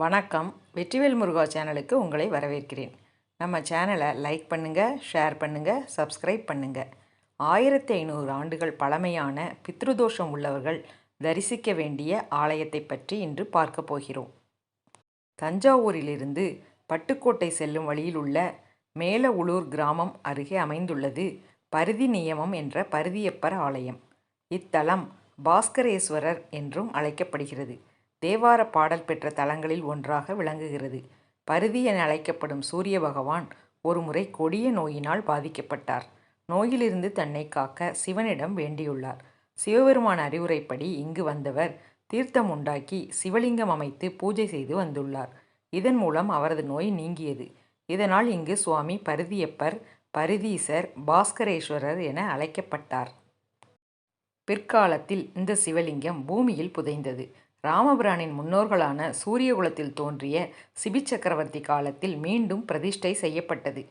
வணக்கம். வெற்றிவேல் முருகா சேனலுக்கு உங்களை வரவேற்கிறேன். நம்ம சேனலை லைக் பண்ணுங்கள் ஷேர் பண்ணுங்கள் சப்ஸ்கிரைப் பண்ணுங்கள் ஆயிரத்தி ஐநூறு ஆண்டுகள் பழமையான பித்ருதோஷம் உள்ளவர்கள் தரிசிக்க வேண்டிய ஆலயத்தை பற்றி இன்று பார்க்க போகிறோம். தஞ்சாவூரிலிருந்து பட்டுக்கோட்டை செல்லும் வழியில் உள்ள மேல உளூர் கிராமம் அருகே அமைந்துள்ளது பருதி நியமம் என்ற பருதியப்பர் ஆலயம். இத்தலம் பாஸ்கரேஸ்வரர் என்றும் அழைக்கப்படுகிறது. தேவார பாடல் பெற்ற தலங்களில் ஒன்றாக விளங்குகிறது. பருதி என அழைக்கப்படும் சூரிய பகவான் ஒருமுறை கொடிய நோயினால் பாதிக்கப்பட்டார். நோயிலிருந்து தன்னை காக்க சிவனிடம் வேண்டியுள்ளார். சிவபெருமான் அறிவுரைப்படி இங்கு வந்தவர் தீர்த்தம் உண்டாக்கி சிவலிங்கம் அமைத்து பூஜை செய்து வந்துள்ளார். இதன் மூலம் அவரது நோய் நீங்கியது. இதனால் இங்கு சுவாமி பருதியப்பர் பருதீசர் பாஸ்கரேஸ்வரர் என அழைக்கப்பட்டார். பிற்காலத்தில் இந்த சிவலிங்கம் பூமியில் புதைந்தது. ராமபிரானின் முன்னோர்களான சூரியகுலத்தில் தோன்றிய சிபி சக்கரவர்த்தி காலத்தில் மீண்டும் பிரதிஷ்டை செய்யப்பட்டது.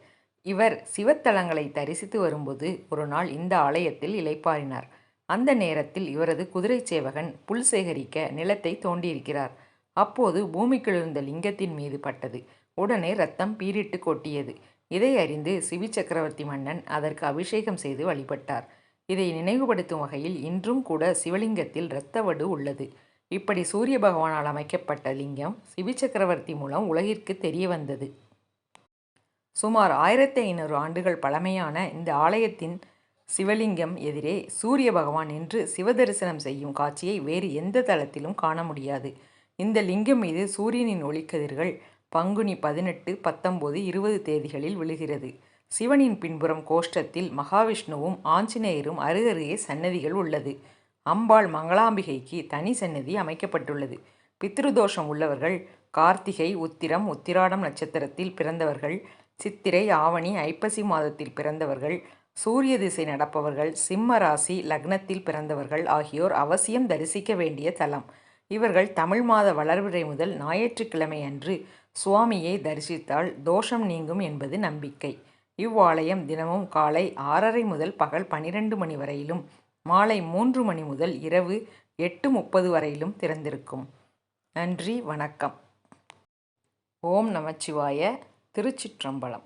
இவர் சிவத்தலங்களை தரிசித்து வரும்போது ஒரு நாள் இந்த ஆலயத்தில் இளைப்பாறினார். அந்த நேரத்தில் இவரது குதிரை சேவகன் புல் சேகரிக்க நிலத்தை தோண்டியிருக்கிறார். அப்போது பூமிக்குள் லிங்கத்தின் மீது பட்டது. உடனே ரத்தம் பீரிட்டு கொட்டியது. இதை அறிந்து சிபி சக்கரவர்த்தி மன்னன் அதற்கு அபிஷேகம் செய்து வழிபட்டார். இதை நினைவுபடுத்தும் வகையில் இன்றும் கூட சிவலிங்கத்தில் இரத்தவடு உள்ளது. இப்படி சூரிய பகவானால் அமைக்கப்பட்ட லிங்கம் சிபி சக்கரவர்த்தி மூலம் உலகிற்கு தெரிய வந்தது. சுமார் ஆயிரத்தி ஐநூறு ஆண்டுகள் பழமையான இந்த ஆலயத்தின் சிவலிங்கம் எதிரே சூரிய பகவான் நின்று சிவதரிசனம் செய்யும் காட்சியை வேறு எந்த தளத்திலும் காண முடியாது. இந்த லிங்கம் மீது சூரியனின் ஒளிக்கதிர்கள் பங்குனி பதினெட்டு பத்தொம்போது இருபது தேதிகளில் விழுகிறது. சிவனின் பின்புறம் கோஷ்டத்தில் மகாவிஷ்ணுவும் ஆஞ்சநேயரும் அருகருகே சன்னதிகள் உள்ளது. அம்பாள் மங்களாம்பிகைக்கு தனி சன்னதி அமைக்கப்பட்டுள்ளது. பித்ருதோஷம் உள்ளவர்கள் கார்த்திகை உத்திரம் உத்திராடம் நட்சத்திரத்தில் பிறந்தவர்கள் சித்திரை ஆவணி ஐப்பசி மாதத்தில் பிறந்தவர்கள் சூரிய திசை நடப்பவர்கள் சிம்ம ராசி லக்னத்தில் பிறந்தவர்கள் ஆகியோர் அவசியம் தரிசிக்க வேண்டிய தலம். இவர்கள் தமிழ் மாத வளர்பிறை முதல் ஞாயிற்றுக்கிழமை அன்று சுவாமியை தரிசித்தால் தோஷம் நீங்கும் என்பது நம்பிக்கை. இவ்வாலயம் தினமும் காலை ஆறரை முதல் பகல் பனிரெண்டு மணி வரையிலும் மாலை மூன்று மணி முதல் இரவு எட்டு முப்பது வரையிலும் திறந்திருக்கும். நன்றி வணக்கம். ஓம் நமச்சிவாய திருச்சிற்றம்பலம்.